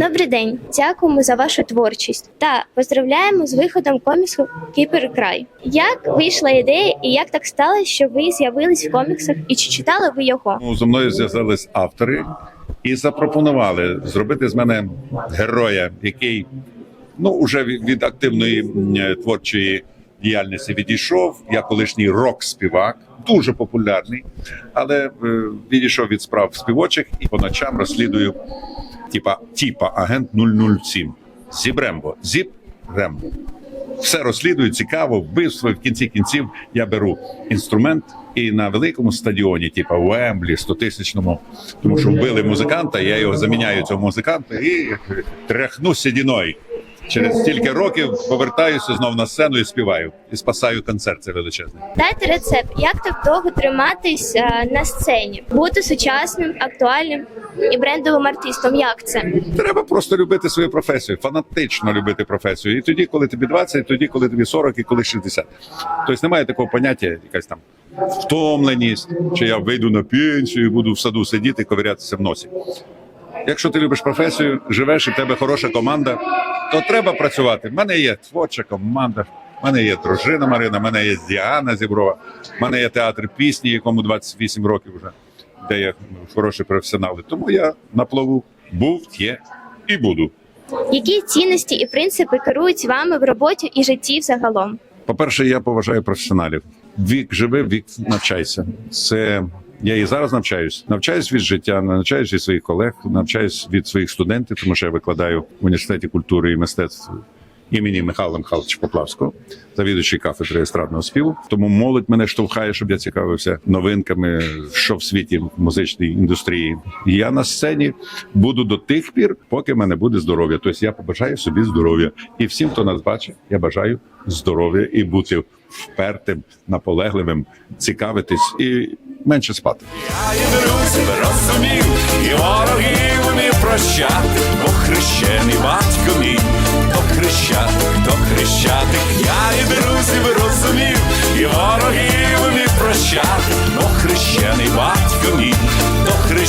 Добрий день, дякуємо за вашу творчість та поздравляємо з виходом коміксу Кіперкрай. Як вийшла ідея і як так сталося, що ви з'явились в коміксах і чи читали ви його? Ну, зі мною зв'язались автори і запропонували зробити з мене героя, який ну уже від активної творчої діяльності відійшов. Я колишній рок-співак, дуже популярний, але е, відійшов від справ співочих і по ночам розслідую типа типа агент 007. Зібрембо. Рембо. Зіп Рембо. Все розслідую, цікаво, вбивство. В кінці кінців я беру інструмент і на великому стадіоні, типу Уемблі, 100-тисячному, тому що вбили музиканта, я його заміняю цього музиканта і тряхну сідіною. Через стільки років повертаюся знов на сцену і співаю, і спасаю концерт. Це величезний. Дайте рецепт, як так довго триматись е, на сцені, бути сучасним, актуальним і брендовим артистом. Як це? Треба просто любити свою професію, фанатично любити професію. І тоді, коли тобі 20, і тоді, коли тобі 40, і коли 60. Тобто немає такого поняття, якась там втомленість, чи я вийду на пенсію, і буду в саду сидіти, ковирятися в носі. Якщо ти любиш професію, живеш і в тебе хороша команда, то треба працювати. В мене є творча команда, в мене є дружина Марина, в мене є Діана Зіброва, в мене є театр пісні, якому 28 років вже, де я хороші професіонали. Тому я на плаву був, є і буду. Які цінності і принципи керують вами в роботі і житті взагалом? По-перше, я поважаю професіоналів. Вік живи, вік навчайся. Це я і зараз навчаюсь. Навчаюсь від життя, навчаюсь від своїх колег, навчаюсь від своїх студентів, тому що я викладаю в університеті культури і мистецтв імені Михайла Михайловича Поплавського, завідуючий кафедри естрадного співу. Тому молодь мене штовхає, щоб я цікавився новинками, що в світі в музичній індустрії. Я на сцені буду до тих пір, поки в мене буде здоров'я. Тобто я побажаю собі здоров'я. І всім, хто нас бачить, я бажаю здоров'я і бути впертим, наполегливим, цікавитись і менше спати. Я і друзів розумів, і ворогів умів прощати, ворогів міг прощати, но хрещений батько мій, то хрещений.